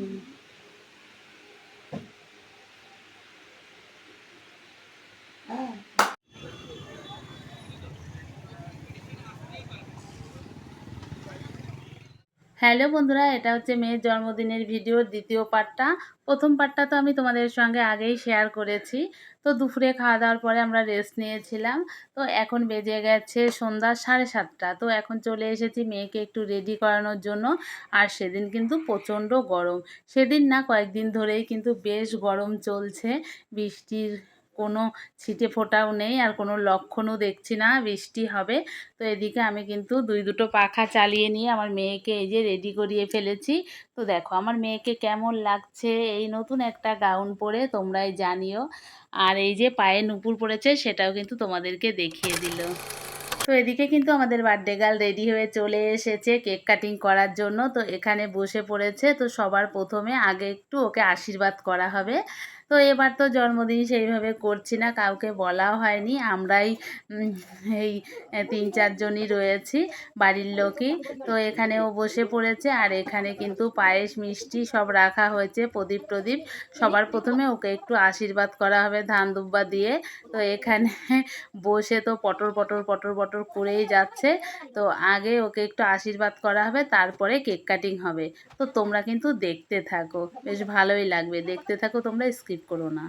Mm-hmm. Hello বন্ধুরা, এটা হচ্ছে মেয়ের জন্মদিনের ভিডিওর দ্বিতীয় পার্টটা। প্রথম পার্টটা তো আমি তোমাদের সঙ্গে আগেই শেয়ার করেছি। তো দুপুরে খাওয়া দাওয়ার পরে আমরা রেস্ট নিয়েছিলাম। তো এখন বেজে গেছে সন্ধ্যা সাড়ে সাতটা। তো এখন চলে এসেছি মেয়েকে একটু রেডি করানোর জন্য। আর সেদিন কিন্তু প্রচণ্ড গরম। সেদিন না কয়েকদিন ধরেই কিন্তু বেশ গরম চলছে। বৃষ্টির কোনো ছিটে ফোটাও নেই আর কোনো লক্ষণও দেখছি না, বৃষ্টি হবে। তো এদিকে আমি কিন্তু দুই দুটো পাখা চালিয়ে নিয়ে আমার মেয়েকে এই যে রেডি করিয়ে ফেলেছি। তো দেখো, আমার মেয়েকে কেমন লাগছে? এই নতুন একটা গাউন পরে তোমরাই জানিও। আর এই যে পায়ে নুপুর পড়েছে, সেটাও কিন্তু তোমাদেরকে দেখিয়ে দিল। তো এদিকে কিন্তু আমাদের বার্থডে গার্ল রেডি হয়ে চলে এসেছে কেক কাটিং করার জন্য। তো এখানে বসে পড়েছে, তো সবার প্রথমে আগে একটু ওকে আশীর্বাদ করা হবে। তো এবার তো জন্মদিন সেইভাবে করছি না, কাউকে বলাও হয়নি। আমরাই এই তিন চারজনই রয়েছি বাড়ির লোকই। তো এখানেও বসে পড়েছে আর এখানে কিন্তু পায়েস, মিষ্টি সব রাখা হয়েছে প্রদীপ প্রদীপ। সবার প্রথমে ওকে একটু আশীর্বাদ করা হবে ধান দুব্বা দিয়ে। তো এখানে বসে তো পটর পটর পটর পটর করেই যাচ্ছে। তো আগে ওকে একটু আশীর্বাদ করা হবে, তারপরে কেক কাটিং হবে। তো তোমরা কিন্তু দেখতে থাকো। বেশ ভালোই লাগবে। দেখতে থাকো, তোমরা স্কিপ করো না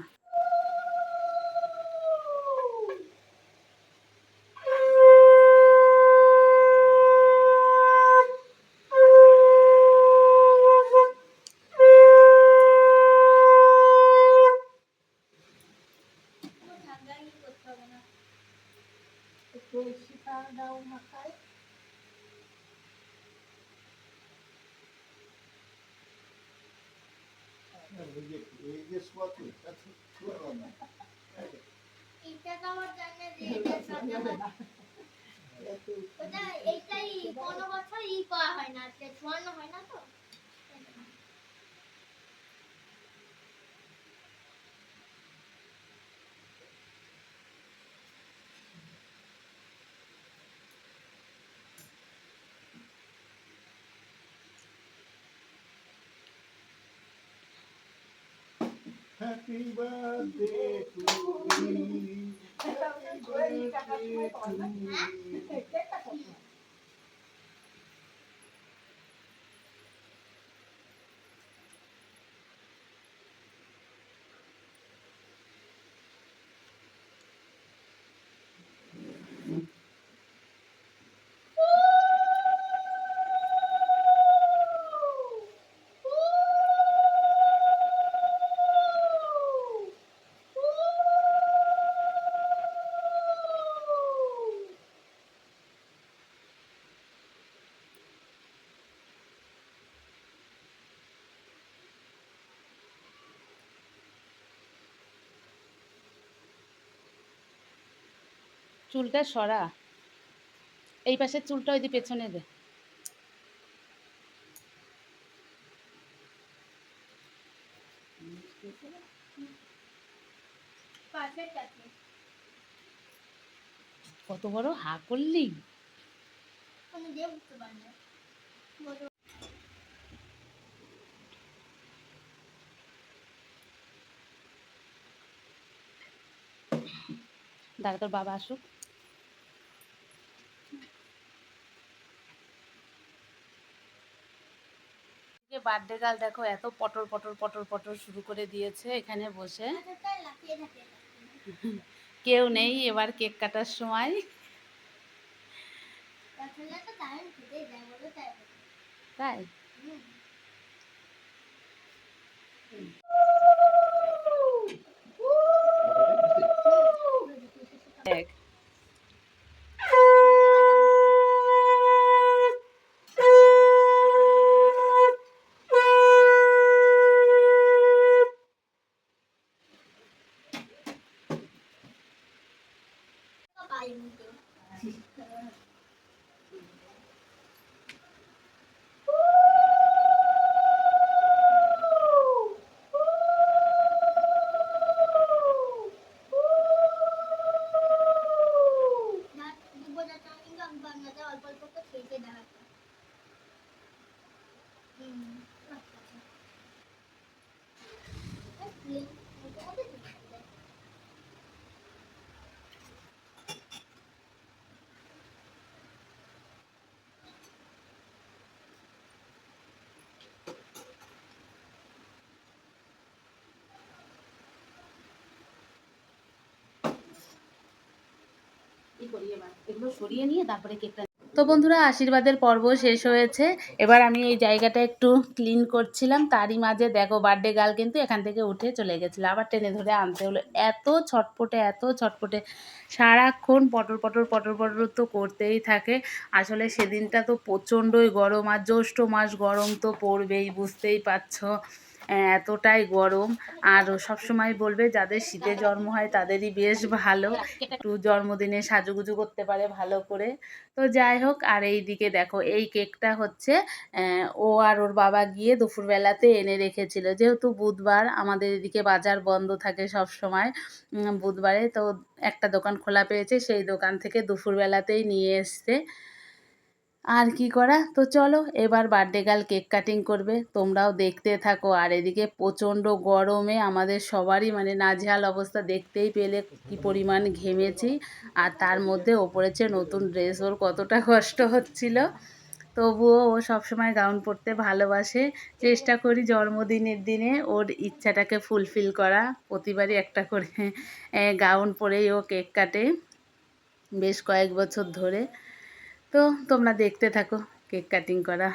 এই যে কত না এটা খাওয়ার জন্য দিয়ে দেয় ওটা এইটাই কোনো বছর ই করা হয় না আজকে ছোঁয়ানো হয় না তো? Happy birthday to me. Happy birthday to you. চুলটা সরা। এই পাশের চুলটা ওই পেছনে দে। কত বড় হা করলি? দাঁড়া, তোর বাবা আসুক। বার্থডে গাল দেখো, এত পটর পটর পটর পটর শুরু করে দিয়েছে এখানে বসে। কেউ নেই এবার কেক কাটার সময়। তাই? বলো। সরিয়ে নিয়ে তারপরে কেকটা তো বন্ধুরা, আশীর্বাদের পর্ব শেষ হয়েছে। এবার আমি এই জায়গাটা একটু ক্লিন করছিলাম। তারই মাঝে দেখো বার্থডে গার্ল কিন্তু এখান থেকে উঠে চলে গেছিল। আবার টেনে ধরে আনতে হলো। এত ছটপটে এত ছটপটে। সারাক্ষণ পটর পটর পটর পটর তো করতেই থাকে। আসলে সেদিনটা তো প্রচণ্ডই গরম। আর জ্যৈষ্ঠ মাস গরম তো পড়বেই, বুঝতেই পারছ। এতটাই গরম। আর সব সময় বলবে, যাদের শীতে জন্ম হয় তাদেরই বেশ ভালো। একটু জন্মদিনে সাজুগুজু করতে পারে ভালো করে। তো যাই হোক, আর এই দিকে দেখো, এই কেকটা হচ্ছে ও আর ওর বাবা গিয়ে দুপুরবেলাতে এনে রেখেছিল। যেহেতু বুধবার, আমাদের এদিকে বাজার বন্ধ থাকে সব সময় বুধবারে। তো একটা দোকান খোলা পেয়েছে, সেই দোকান থেকে দুপুরবেলাতেই নিয়ে এসছে। আর কি করা? তো চলো, এবার বার্থডে গার্ল কেক কাটিং করবে। তোমরাও দেখতে থাকো। আর এদিকে প্রচণ্ড গরমে আমাদের সবারই মানে নাজেহাল অবস্থা, দেখতেই পেলে কি পরিমাণ ঘেমেছি। আর তার মধ্যে ওপরেছে নতুন ড্রেস ওর কতটা কষ্ট হচ্ছিল। তবুও ও সবসময় গাউন পরতে ভালোবাসে। চেষ্টা করি জন্মদিনের দিনে ওর ইচ্ছাটাকে ফুলফিল করা। প্রতিবারই একটা করে গাউন পরেই ও কেক কাটে। বেশ কয়েক বছর ধরে। তো তোমরা দেখতে থাকো কেক কাটিং করা।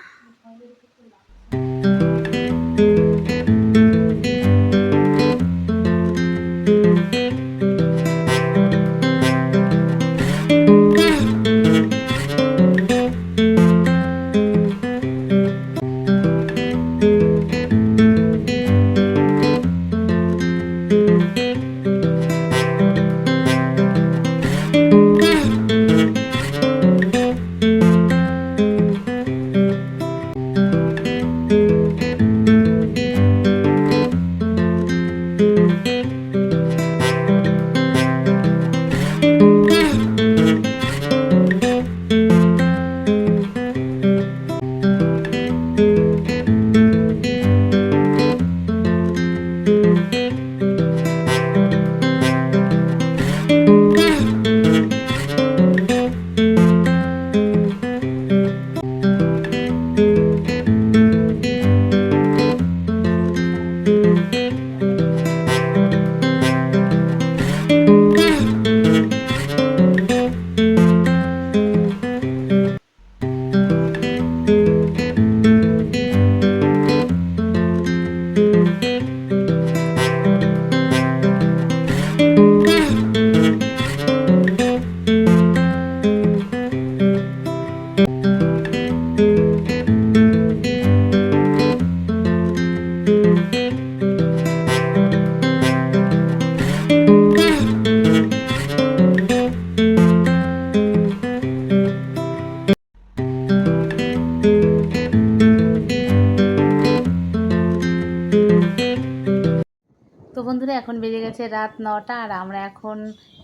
বন্ধুরা, এখন বেজে গেছে রাত নটা আর আমরা এখন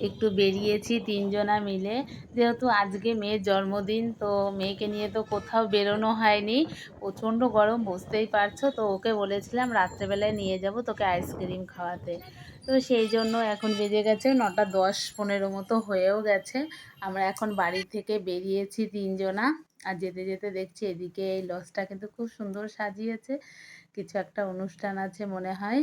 একটু বেরিয়েছি তিনজনা মিলে। যেহেতু আজকে মেয়ের জন্মদিন, তো মেয়েকে নিয়ে তো কোথাও বেরোনো হয়নি। প্রচণ্ড গরম, বুঝতেই পারছ? তো ওকে বলেছিলাম রাত্রেবেলায় নিয়ে যাব তোকে আইসক্রিম খাওয়াতে। তো সেই জন্য এখন বেজে গেছে নটা দশ পনেরো মতো হয়েও গেছে। আমরা এখন বাড়ি থেকে বেরিয়েছি তিনজনা আর যেতে যেতে দেখছি এদিকে এই লজটা কিন্তু খুব সুন্দর সাজিয়েছে। কিছু একটা অনুষ্ঠান আছে মনে হয়।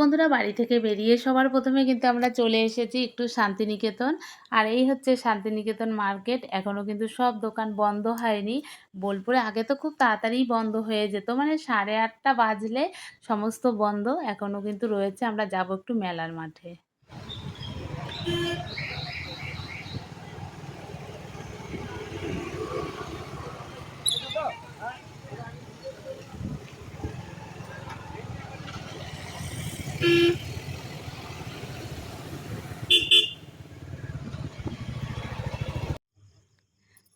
বন্ধুরা বাড়ি থেকে বেরিয়ে সবার প্রথমে কিন্তু আমরা চলে এসেছি একটু শান্তিনিকেতন। আর এই হচ্ছে শান্তিনিকেতন মার্কেট। এখনও কিন্তু সব দোকান বন্ধ হয়নি। বোলপুরে আগে তো খুব তাড়াতাড়ি বন্ধ হয়ে যেত। মানে সাড়ে আটটা বাজলে সমস্ত বন্ধ। এখনও কিন্তু রয়েছে। আমরা যাব একটু মেলার মাঠে।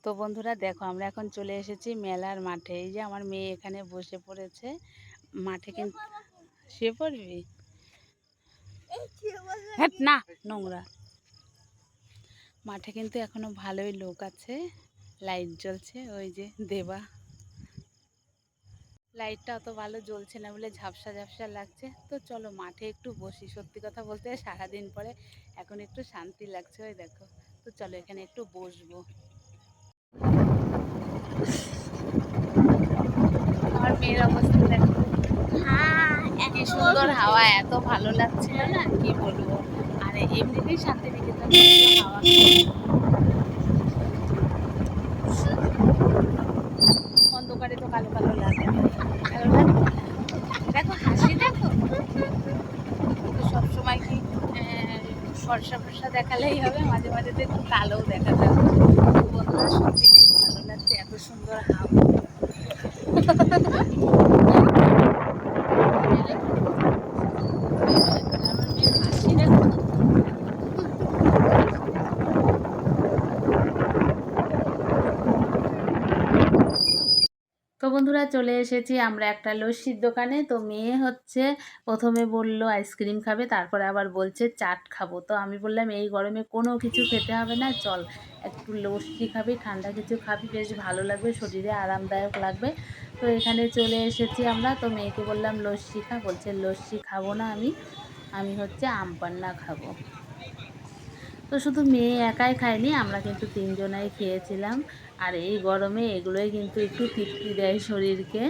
তো বন্ধুরা দেখো, আমরা এখন চলে এসেছি মেলার মাঠে। এই যে আমার মেয়ে এখানে বসে পড়েছে। মাঠে কিন্তু শুয়ে পড়বি? না, নোংরা। মাঠে কিন্তু এখনও ভালোই লোক আছে। লাইট জ্বলছে, ওই যে দেবা। লাইটটা অত ভালো জ্বলছে না বলে ঝাপসা ঝাপসা লাগছে। তো চলো মাঠে একটু বসি সত্যি কথা বলতে সারাদিন পরে এখন একটু শান্তি লাগছে ওই দেখো। তো চলো এখানে একটু বসবো। আমার মেয়ের অবস্থা দেখো। কি সুন্দর হাওয়া এত ভালো লাগছিল না? কি বলব? আর এমনিতেই শান্তি নিকেতন হাওয়া। অন্ধকারে তো কালো কালো লাগে কালো লাগে না? দেখো হাসি দেখো তো সবসময় কি আহ, ফর্সা ফর্সা দেখালেই হবে, মাঝে মাঝে তো একটু কালোও দেখা যাবে বন্ধুরা, সত্যি খুব ভালো লাগছে, এত সুন্দর হাওয়া। তো বন্ধুরা চলে এসেছি আমরা একটা লস্যির দোকানে। তো মেয়ে হচ্ছে প্রথমে বলল আইসক্রিম খাবে, তারপরে আবার বলছে চাট খাব। তো আমি বললাম, এই গরমে কোনো কিছু খেতে হবে না, চল একটু লস্যি খাবি, ঠান্ডা কিছু খাবি, বেশ ভালো লাগবে, শরীরে আরামদায়ক লাগবে। তো এখানে চলে এসেছি আমরা। তো মেয়েকে বললাম, লস্যি খা, বলছে, লস্যি খাব না আমি আমি হচ্ছে আম পান্না খাব। তো শুধু মেয়ে একাই খায়নি আমরা কিন্তু তিনজনাই খেয়েছিলাম। আর এই গরমে এগুলোই কিন্তু একটু তৃপ্তি দেয় শরীরকে।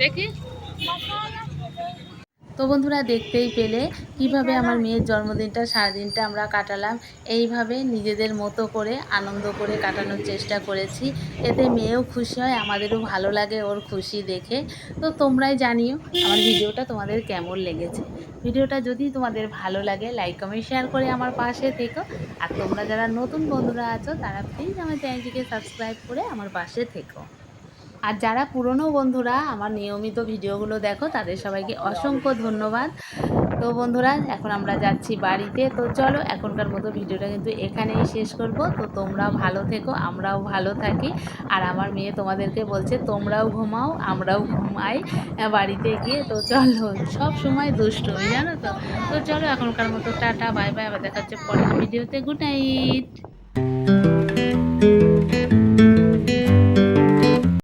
দেখি। তো বন্ধুরা দেখতেই পেলে কীভাবে আমার মেয়ের জন্মদিনটা সারাদিনটা আমরা কাটালাম। এইভাবে নিজেদের মতো করে আনন্দ করে কাটানোর চেষ্টা করেছি। এতে মেয়েও খুশি হয় আমাদেরও ভালো লাগে ওর খুশি দেখে। তো তোমরাই জানিও আমার ভিডিওটা তোমাদের কেমন লেগেছে। ভিডিওটা যদি তোমাদের ভালো লাগে লাইক কমেন্ট শেয়ার করে আমার পাশে থেকো। আর তোমরা যারা নতুন বন্ধুরা আছো তারা প্লিজ আমার চ্যানেলটিকে সাবস্ক্রাইব করে আমার পাশে থেকো। আর যারা পুরনো বন্ধুরা, আমার নিয়মিত ভিডিওগুলো দেখো, তাদের সবাইকে অসংখ্য ধন্যবাদ। তো বন্ধুরা, এখন আমরা যাচ্ছি বাড়িতে। তো চলো, এখনকার মতো ভিডিওটা কিন্তু এখানেই শেষ করব। তো তোমরাও ভালো থেকো, আমরাও ভালো থাকি। আর আমার মেয়ে তোমাদেরকে বলছে, তোমরাও ঘুমাও, আমরাও ঘুমাই বাড়িতে গিয়ে। তো চলো, সব সময় দুষ্টুমি জানো তো? তো চলো, এখনকার মতো টাটা, বাই বাই। আবার দেখা হচ্ছে পরের ভিডিওতে। Good night!